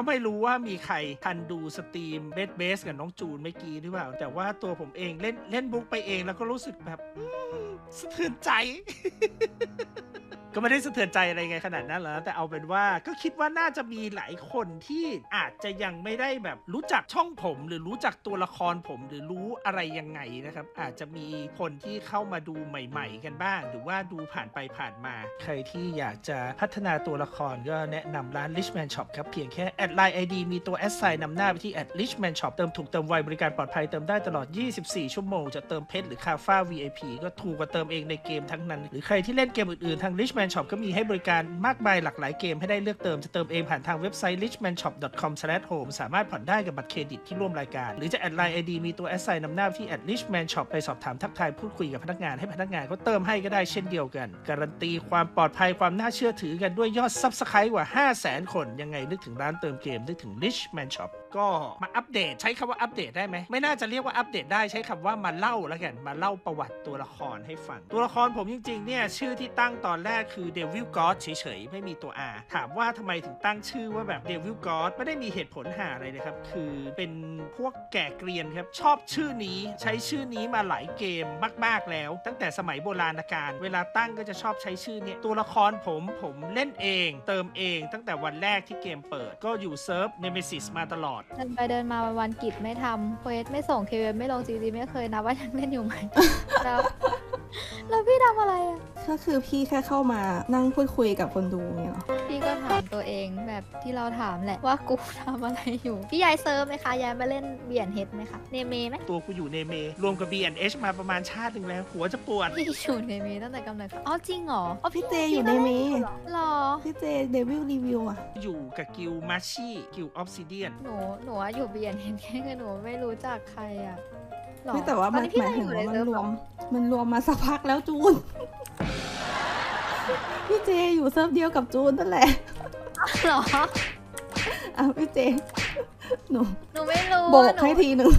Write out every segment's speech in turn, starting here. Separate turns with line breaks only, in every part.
ก็ไม่รู้ว่ามีใครทันดูสตรีมเบสเบสกับน้องจูนเมื่อกี้หรือเปล่า แต่ว่าตัวผมเองเล่นเล่นบุ๊กไปเองแล้วก็รู้สึกแบบสะเทือนใจ ก็ไม่ได้สะเทือนใจอะไรไงขนาดนั้นหรอกนะแต่เอาเป็นว่าก็คิดว่าน่าจะมีหลายคนที่อาจจะยังไม่ได้แบบรู้จักช่องผม หรือรู้จักตัวละครผม หรือรู้อะไรยังไงนะครับ อาจจะมีคนที่เข้ามาดูใหม่ ๆ กันบ้าง หรือว่าดูผ่านไปผ่านมา ใครที่อยากจะพัฒนาตัวละครก็แนะนำร้าน Richman Shop ครับ เพียงแค่แอดไลน์ ID มีตัวแอดไซน์นำหน้าไปที่ at Richman Shop เติมถูกเติมไวบริการปลอดภัยเติมได้ตลอด 24 ชั่วโมงจะเติมเพชรหรือคาฟ้า VIP ก็ถูกกว่าเติมเองในเกมทั้งนั้น หรือใครที่เล่นเกมอื่นๆทาง Richman Shop ก็มีให้บริการมากมายหลากหลายเกมให้ได้เลือกเติม จะเติมเองผ่านทางเว็บไซต์ richmanshop.com/home สามารถผ่อนได้กับบัตรเครดิตที่ร่วมรายการ หรือจะแอดไลน์ ID มีตัวแอดไซน์นำหน้าที่ at richman shop ไปสอบถามทักทายพูดคุยกับพนักงานให้พนักงานเขาเติมให้ก็ได้เช่นเดียวกัน การันตีความปลอดภัยความน่าเชื่อถือกันด้วยยอด Subscribe กว่า 5 0 0 0 0 0 คน ยังไงนึกถึงร้านเติมเกมนึกถึง richman shop ก็มาอัปเดตใช้คำว่าอัปเดตได้ไหมไม่น่าจะเรียกว่าอัปเดตได้ใช้คำว่ามาเล่าแล้วกันมาเล่าประวัติตัวละครให้ฟัง ตัวละครผมจริงๆเนี่ยชื่อที่ตั้งตอนแรกคือ Devil God เฉยๆ ไม่มีตัว R ถามว่าทำไมถึงตั้งชื่อว่าแบบ Devil God ไม่ได้มีเหตุผลหาอะไรเลยครับ คือเป็นพวกแก่เกรียนครับ ชอบชื่อนี้ใช้ชื่อนี้มาหลายเกมมาก ๆแล้ว ตั้งแต่สมัยโบราณกาลเวลาตั้งก็จะชอบใช้ชื่อเนี่ยตัวละครผมผมเล่นเอง เติมเองตั้งแต่วันแรกที่เกมเปิด ก็อยู่เซิร์ฟ Nemesis มาตลอด
เดินไปเดินมาวันวันๆกิจไม่ทำเควสไม่ส่งเคเไม่ลงจีจีไม่เคยนะว่ายังเล่นอยู่ไหม แล้ว แล้วพี่ทำอะไรอะ
ก็คือพี่แค่เข้ามานั่งพูดคุยกับคนดูเนี่ยเหรอ
พี่ก็ถาม ตัวเองแบบที่เราถามแหละว่ากูทำอะไรอยู่ พี่ยายเซิร์ฟไหมคะยายมาเล่นเบียนเฮดไหมคะเนเมไหม
ตัวกูอยู่ในเม รวมกับ B&H มาประมาณชาติหนึ่งแล้ว หัวจะปวด
พี่อยู่เนเมตั้งแต่กำเนิดอ๋อจริงเหรออ๋อ
พี่เจอยู่ในเม
หรอ
พี่เจเดวิลรีวิวอะ
อยู่กับกิลมาชีกิลออฟซิเดียน
หนูหนูอะอยู่เบียนเฮดแค่คือหนูไม่รู้จักใครอะหรอ
ไม่แต่ว่ามัน
ตอพี่
หมายถึง
อยู่ใน
ว่ามัน
เซิร์ฟ
ร
เห
ว
อ
มมันรวมมาสักพักแล้วจูน พี่เจอยู่เซิร์ฟเดียวกับจูนนั่นแหละ
เหรอ
อะพี่เจ หนู
หนูไม่รู้
โบก
อะนู
ให้ทีหนึ่ง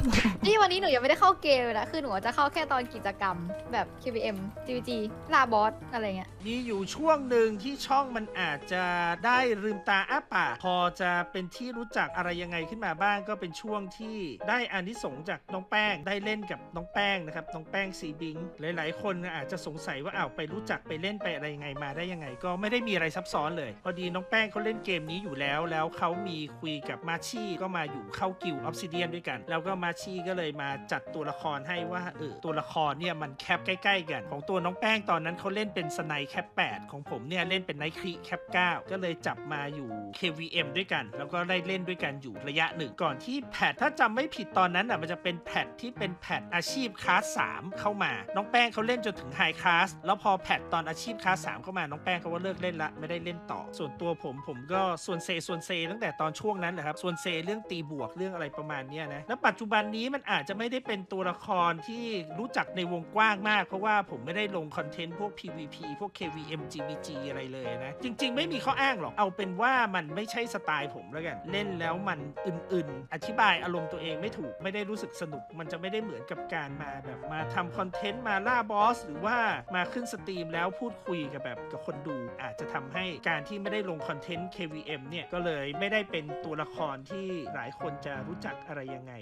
นี่วันนี้หนูยังไม่ได้เข้าเกมเลยนะคือหนูจะเข้าแค่ตอนกิจกรรมแบบ QBM GVG ลาบอสอะไรเงี้ย
มีอยู่ช่วงหนึ่งที่ช่องมันอาจจะได้ลืมตาอ้าปากพอจะเป็นที่รู้จักอะไรยังไงขึ้นมาบ้างก็เป็นช่วงที่ได้อานิสงส์จากน้องแป้งได้เล่นกับน้องแป้งนะครับน้องแป้งซีบิงหลาย ๆ คนอาจจะสงสัยว่าอ้าวไปรู้จักไปเล่นไปอะไรยังไงมาได้ยังไง ก็ไม่ได้มีอะไรซับซ้อนเลย พอดีน้องแป้งเขาเล่นเกมนี้อยู่แล้ว แล้วเขามีคุยกับมาชี่ก็มาาอยู่เข้ากิลออฟซิเดียนด้วยกัน แล้วก็มาชีก็เลยมาจัดตัวละครให้ว่าเออตัวละครเนี่ยมันแคปใกล้ ๆ กัน ของตัวน้องแป้งตอนนั้นเขาเล่นเป็นสไนแคป8ของผมเนี่ยเล่นเป็นไนครีแคป9ก็เลยจับมาอยู่ KVM ด้วยกัน แล้วก็ได้เล่นด้วยกันอยู่ระยะหนึ่งก่อนที่แพทถ้าจำไม่ผิดตอนนั้นอะมันจะเป็นแพทที่เป็นแพทอาชีพคลาส3เข้ามา น้องแป้งเขาเล่นจนถึงไฮคลาสแล้วพอแพทตอนอาชีพคลาส3เข้ามาน้องแป้งเขาว่าเลิกเล่นละไม่ได้เล่นต่อ ส่วนตัวผมผมก็ส่วนเซส่วนเซตั้งแต่ตอนช่วงนั้นแหละครับส่วนเซเรื่องตีบวกเรื่องอะไรประมาณนี้นะแล้วปัจจุบันนี้มันอาจจะไม่ได้เป็นตัวละครที่รู้จักในวงกว้างมาก เพราะว่าผมไม่ได้ลงคอนเทนต์พวก PVP พวก KVM GBG อะไรเลยนะจริง ๆ ไม่มีข้ออ้างหรอกเอาเป็นว่ามันไม่ใช่สไตล์ผมแล้วกันเล่นแล้วมันอื่นๆ อธิบายอารมณ์ตัวเองไม่ถูกไม่ได้รู้สึกสนุก มันจะไม่ได้เหมือนกับการมาแบบมาทำคอนเทนต์มาล่าบอสหรือว่ามาขึ้นสตรีมแล้วพูดคุยกับแบบกับคนดู อาจจะทำให้การที่ไม่ได้ลงคอนเทนต์ KVM เนี่ยก็เลยไม่ได้เป็นตัวละครที่ลายคนจะรู้จักอะไรยังไง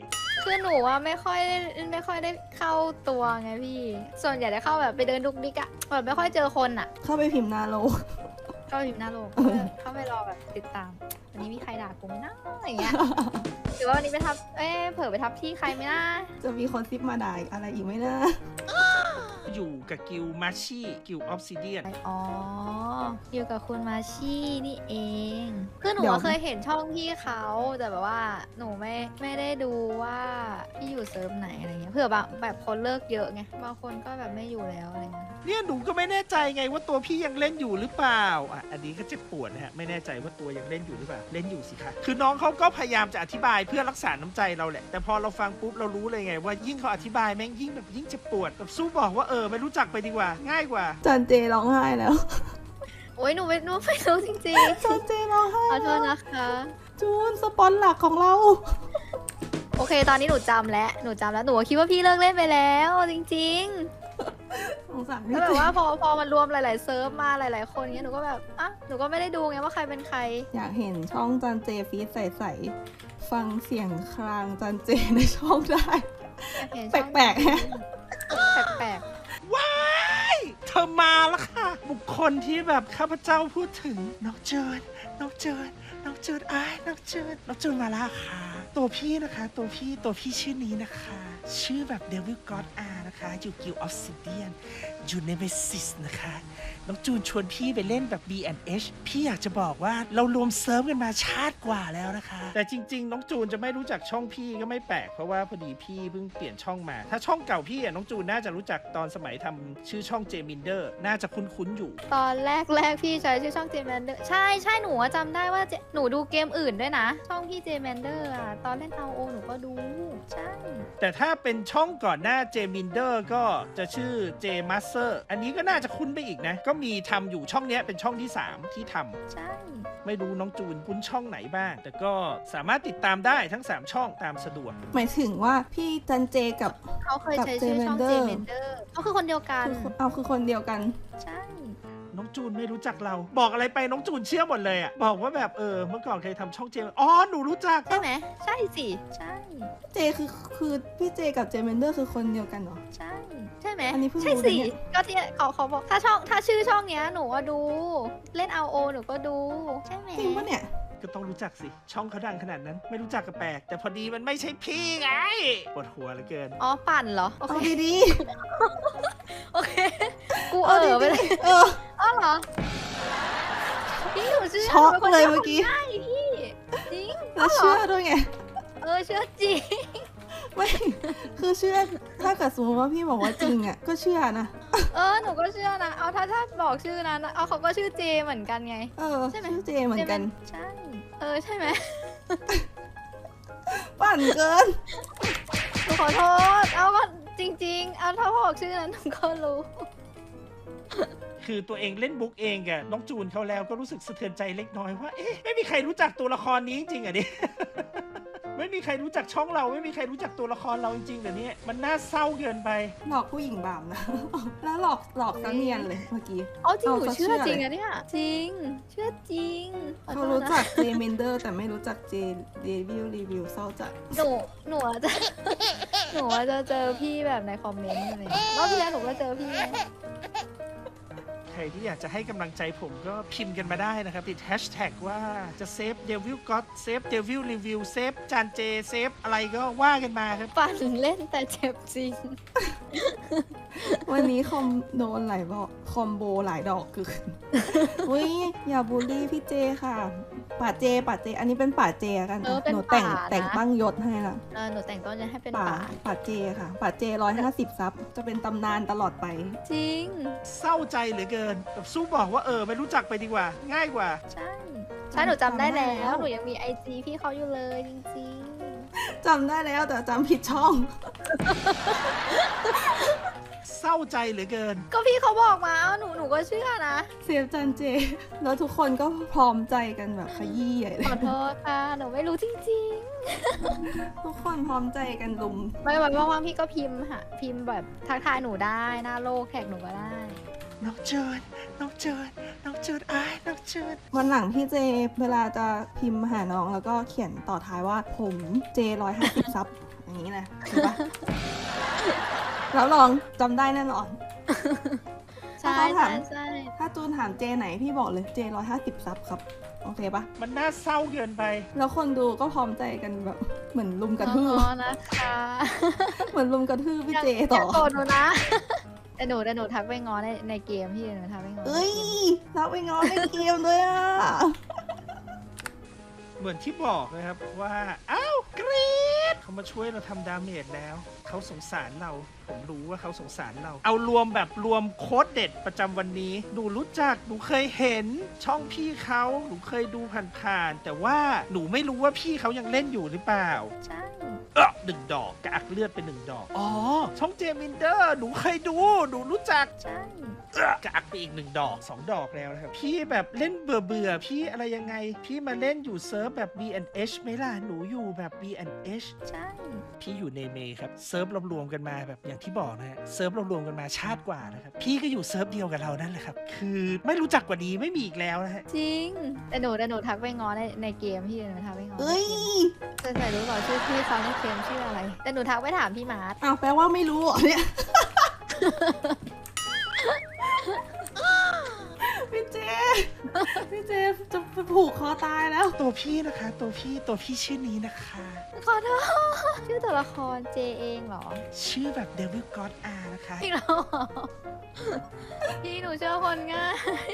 คือหนูว่าไม่ค่อยได้ไม่ค่อยได้เข้าตัวไงพี่ ส่วนใหญ่จะเข้าแบบไปเดินดุกดิกอะแบบไม่ค่อยเจอคนอะ
เข้าไปพิมพ์นาโล
เข้าไปพิมพ์หน้าโลก
เออ
เข้าไปรอแบบติดตาม วันนี้มีใครด่ากูไหมนะอย่างเงี้ย หรือว่าวันนี้ไปทับ เอ๊ะเผลอไปทับที่ใครไหมนะ
จะมีคนซิปมาด่าอีกอะไรอีกไหมนะ
อยู่กับกิลมาชีกิลออฟซิเดียน
อ๋ออยู่กับคุณมาชี่นี่เอง คือหนู
เดี๋ยว
อะเคยเห็นช่องพี่เขาแต่แบบว่าหนูไม่ไม่ได้ดูว่าพี่อยู่เซิร์ฟไหนอะไรเงี้ยเผื่อบางแบบคนเลิกเยอะไงบางคนก็แบบไม่อยู่แล้วอะไรเงี้ย
เนี่ยหนูก็ไม่แน่ใจไงว่าตัวพี่ยังเล่นอยู่หรือเปล่าอะอันนี้ก็เจ็บปวดนะฮะไม่แน่ใจว่าตัวยังเล่นอยู่หรือเปล่าเล่นอยู่สิคะคือน้องเขาก็พยายามจะอธิบายเพื่อรักษาน้ำใจเราแหละแต่พอเราฟังปุ๊บเรารู้เลยไง ว่ายิ่งเขาอธิบายแม่งยิ่งแบบยิ่งเจ็บปวดแบบสู้บอกว่าเออไม่รู้จักไปดีกว่า ง่ายกว่า
จันเจร้องไห้แล้ว
โอ้ยหนูไม่หนูไม่รู้จริง
จันเจร้องไห้
ๆขอโทษนะคะ
จูนสปอนหลักของเรา
โอเค ตอนนี้หนูจำแล้วหนูจำแล้วหนูคิดว่าพี่เลิกเล่นไปแล้วจริง
สงสาร
แล้
พี่
วแบ
เจ
บว่าพอพอมันรวมหลาย ๆ เซิร์ฟมาหลาย ๆ คนเงี้ยหนูก็แบบอะหนูก็ไม่ได้ดูไงว่าใครเป็นใคร
อยากเห็นช่องจันเจฟีดใสๆฟังเสียงครางจันเจในช่องได้
อยากเห็น
แปลกๆฮะ
แปลก
ว้ายเธ อมาแล้วค่ะ บุคคลที่แบบข้าพเจ้าพูดถึงน้องเจิดน้องเจิดน้องเจิดอ้ายน้องเจิดน้องเจิดมาแล้วค่ะ ตัวพี่นะคะ ตัวพี่ตัวพี่ชื่อนี้นะคะ ชื่อแบบ Devil God R นะคะอยู่กิลออฟซิเดียนอยู่ในเมซิสนะคะน้องจูนชวนพี่ไปเล่นแบบ B&H พี่อยากจะบอกว่าเรารวมเซิร์ฟกันมาชาติกว่าแล้วนะคะ แต่จริง ๆ น้องจูนจะไม่รู้จักช่องพี่ก็ไม่แปลกเพราะว่าพอดีพี่เพิ่งเปลี่ยนช่องมา ถ้าช่องเก่าพี่อะน้องจูนน่าจะรู้จักตอนสมัยทำชื่อช่องเจมินเดอร์น่าจะคุ้นๆอยู่
ๆตอนแรกแรกๆพี่ใช้ชื่อช่องเจมแมนเดอร์ใช่ใช่หนูอะจำได้ว่าเจหนูดูเกมอื่นด้วยนะ ช่องพี่เจมแมนเดอร์อะตอนเล่นเอาโอหนูก็ดู ใช่
แต่ถ้าเป็นช่องก่อนหน้าเจมินเดอร์ก็จะชื่อเจมัสเซอร์อันนี้ก็น่าจะคุ้นไปอีกนะ ก็มีทำอยู่ช่องเนี้ยเป็นช่องที่ 3 ที่ทำ
ใช่
ไม่รู้น้องจูนคุ้นช่องไหนบ้าง แต่ก็สามารถติดตามได้ทั้ง 3 ช่องตามสะดวก
หมายถึงว่าพี่จันเจกับ
เขาเคยใช้ชื่อช่องเจ
กับ
มแมนเดอร์เขาคือคนเดียวกัน
คือเอาคือคนเดียวกัน
ใช่
น้องจูนไม่รู้จักเรา บอกอะไรไปน้องจูนเชื่อหมดเลยอะบอกว่าแบบเออเมื่อก่อนเคยทำช่องเจมอ๋อหนูรู้จัก
ใช่ไหมใช่สิ ใช่
เจคือคือพี่เจกับเจเมนเดอร์คือคนเดียวกันเหรอ
ใช่ ใช่ไหม
อันนี้เพิ่ง
ใช่
รู้
สิ
นะเนี่ย
ก็ที่เขาเขาบอกถ้าช่องถ้าชื่อช่องเนี้ยหนูก็ดู เล่นเอาโอหนูก็ดู ใช่ไหม
จริงปะเนี่ย
ก็ต้องรู้จักสิ ช่องเขาดังขนาดนั้น ไม่รู้จักก็แปลก แต่พอดีมันไม่ใช่พี่ไงปวดหัวเหลือเกิน
อ๋อปั่นเหรอ โอ
เอา
เค
ดี
โอเค กู
ๆ
เอ
เอา
อไป
ดี
เลย
ๆเออ
อ๋อ เหรอพี่หนูเชื่อ
ช็อก
หนูป็นคน
เลย
ชื่
เมื่อกี้
ใช่พี่จริง
แล้วเชื่อด้วยไง
เออเชื่อจริง
ไม่คือเชื่อถ้าเกิดสมมติว่าพี่บอกว่าจริงอะก็เชื่อนะ
เออหนูก็เชื่อนะเอาถ้าถ้าบอกชื่อนั้นเอาเขาก็ชื่อเจเหมือนกันไง
เออ
ใช่ไหม
ชื่อเจเหมือนกัน
ใช่ เออใช่ไหม
ปั่นเกิน
หนูขอโทษ เอาก็จริง ๆ เอาถ้าบอกชื่อนั้นหนูก็รู้
คือตัวเองเล่นบุ๊กเองกับน้องจูนเขาแล้วก็รู้สึกสะเทือนใจเล็กน้อยว่าเอ๊ะไม่มีใครรู้จักตัวละครนี้จริงๆอะดิไม่มีใครรู้จักช่องเราไม่มีใครรู้จักตัวละครเราจริงๆเดี๋ยวนี้มันน่าเศร้าเกินไป
หลอกผู้หญิงบาปนะ แล้วหลอกหลอกซะเนียนเลยเมื่อกี้
อ๋อจริง
เอา
หนู
เขา
เชื่อ
เชื่อ
จริง
เลย
อะเนี่ยจริง เชื่อจริงขอ
เขา
โทษ
รู้
นะ
จักเจเมนเดอร์แต่ไม่รู้จักเจเดวิลรีวิวเศร้าจัด
หนูหนูอาจจะหนูอาจจะเจอพี่แบบในคอมเมนต์อะไรอย่างเงี้ยรอบที่แล้วหนูก็เจอพี่
ใค รที่อยากจะให้กำลังใจผมก็พิมพ์กันมาได้นะครับ ติดแฮชแท็กว่าจะเซฟเดวิลก็เซฟเดวิลรีวิวเซฟจานเจเซฟอะไรก็ว่ากันมาครับ
ปั่นเล่นแต่เจ็บจริง
วันนี้คอมโดนหลายบอกคอมโบหลายดอกคือ อุ้ยอย่าบูลลี่พี่เจค่ะ ป่าเจป่าเจ อันนี้เป็นป่าเจกัน
เออเป็น
หนูแต่ง
ป่านะ
แต่งตั้งยศให้ละ
เออหนูแต่งต้นจะให้เป็น
ป่า
ป่า
ป่าเจค่ะป่าเจร้อยห้าสิบซับจะเป็นตำนานตลอดไป
จริง
เศร้าใจเหลือเกินแบบสู้บอกว่าเออไม่รู้จักไปดีกว่า ง่ายกว่า
ใช่ใช่หนูจำได้
จำได้
แล้
แล้วว
หนูยังมีไอจีพี่เขาอยู่เลยจริง
จำได้แล้วแต่จำผิดช่อง
เศร้าใจเหลือเกิน
ๆก็พี่เขาบอกมาเอาหนูหนูก็เชื่อนะ
เซฟจันเจ แล้วทุกคนก็พร้อมใจกันแบบขยี้ใหญ่เล
ขอยโทษค่ะหนูไม่รู้จริง
ทุกคนพร้อมใจกันลุม
ๆ ไม่วันว่างๆพี่ก็พิมพ์ค่ะพิมพ์แบบทักทายหนูได้หน้าโลกแท็กหนูก็ได้
น้องเจิดน้องเจิดน้องเจิดอ้ายน้องเจิด
วันหลังพี่เจเวลาจะพิมพ์หาน้องแล้วก็เขียนต่อท้ายว่าผมเจร้อยห้าสิบซับอย่างนี้นะถูกปะ แล้วลองจำได้แน่นอน
ใช่
ถ้าเขาถา
ใช่
ม
ใช่
ถ้าจูนถามเจไหนพี่บอกเลยเจร้อยห้าสิบซับครับ โอเคปะ
มันน่าเศร้าเกินไป
แล้วคนดูก็พร้อมใจกันแบบเหมือนลุมกระทืบ
อ๋อนะคะ
เหมือนลุมกระทืบพี่เจ
ย่า
ต่อ
ย่าโกรธหนูนะแต่หนูแต่หนูทักไปง้อในในเกมพี่หนูทักไปง้อใน
เอ้ย
เกม
รับไปงอนในเกมด้วยอะ
เหมือนที่บอกนะครับว่า อ้าวกรีด เขามาช่วยเราทำดาเมจแล้ว เขาสงสารเรา ผมรู้ว่าเขาสงสารเรา เอารวมแบบรวมโค้ดเด็ดประจำวันนี้ หนูรู้จัก หนูเคยเห็นช่องพี่เขา หนูเคยดูผ่านๆ แต่ว่าหนูไม่รู้ว่าพี่เขายังเล่นอยู่หรือเปล่า
ใช่
เเออหนึ่งดอกกากเลือดไปหนึ่งดอก อ๋อ ช่องเจมินเดอร์ หนูเคยดู หนูรู้จัก
ใช่
เอื้อกากไปอีกหนึ่งดอกสองดอกแล้วนะครับ พี่แบบเล่นเบื่อเบื่อๆพี่อะไรยังไง พี่มาเล่นอยู่เซิร์ฟแบบ B&H ไหมล่ะ หนูอยู่แบบ B&H
ใช่
พี่อยู่ในเมครับ เซิร์ฟรวมๆกันมาแบบอย่างที่บอกนะฮะ เซิร์ฟรวมๆกันมาชาติกว่านะครับ พี่ก็อยู่เซิร์ฟเดียวกับเรานั่นแหละครับ คือไม่รู้จักกว่านี้ไม่มีอีกแล้วนะฮะ
จริง แต่หนูแต่หนูทักไปง้อในในเกมพี่หนูทักไปง้อใน
เอ้ย
เกมเคยใส่รู้เปล่าชื่อพี่เขาในเกมชื่ออะไร แต่หนูทักไปถามพี่มาร์ท
อ้าวแปลว่าไม่รู้เหรอเนี่ย พี่เจ พี่เจจะไปผูกคอตายแล้ว
ตัวพี่นะคะ ตัวพี่ตัวพี่ชื่อนี้นะคะ
ขอโทษชื่อตัวละครเจเองเหรอ
ชื่อแบบ Devil God R นะคะ
พี่เรา พี่หนูเชื่อคนง่าย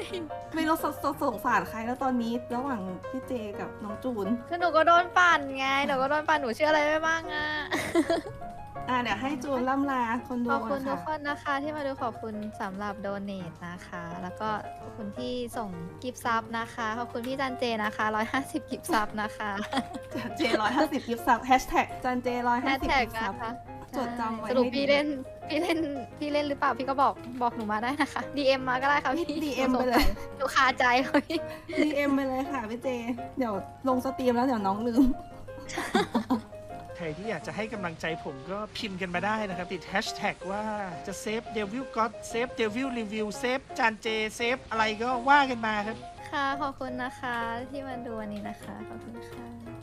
ไม่รู้สสสงสารใครแล้วตอนนี้ระหว่างพี่เจกับน้องจูน
คือหนูก็โดนปั่นไงหนูก็โดนปั่นหนูเชื่ออะไรไม่บ้างอะ
อะเดี๋ยวให้จูนล่ำลาคนดู
ขอบคุณ
นะ
ทุก
คะ
คนนะคะ ที่มาดูขอบคุณสำหรับโดเนทนะคะ แล้วก็ขอบคุณที่ส่งกิฟต์ซับนะคะขอบคุณพี่จันเจนะคะ150กิฟต์ซับนะคะ
เจร้อยห้าสิบกิฟต์ซับแฮชแท็กจันเจร้อย
แฮ
ห้า
ช
สิบ
แท็ก
กิฟต์
นะ
ซับ
คะ
จดจำไว้
สรุป
ให้ดี
พี่เล่น พี่เล่นพี่เล่นหรือเปล่าพี่ก็บอกบอกหนูมาได้นะคะ DM มาก็ได้ค่ะพี่
DM ไปเลย
หนูคาใจเลย
DM ไปเลยค่ะพี่เจ เดี๋ยวลงสตรีมแล้วเดี๋ยวน้องลืม
ใครที่อยากจะให้กำลังใจผมก็พิมพ์กันมาได้นะครับ ติดแฮชแท็กว่าจะเซฟเดวิลก็เซฟเดวิลรีวิวเซฟจานเจเซฟอะไรก็ว่ากันมาครับ
ค่ะขอบคุณนะคะที่มาดูวันนี้นะคะ ขอบคุณค่ะ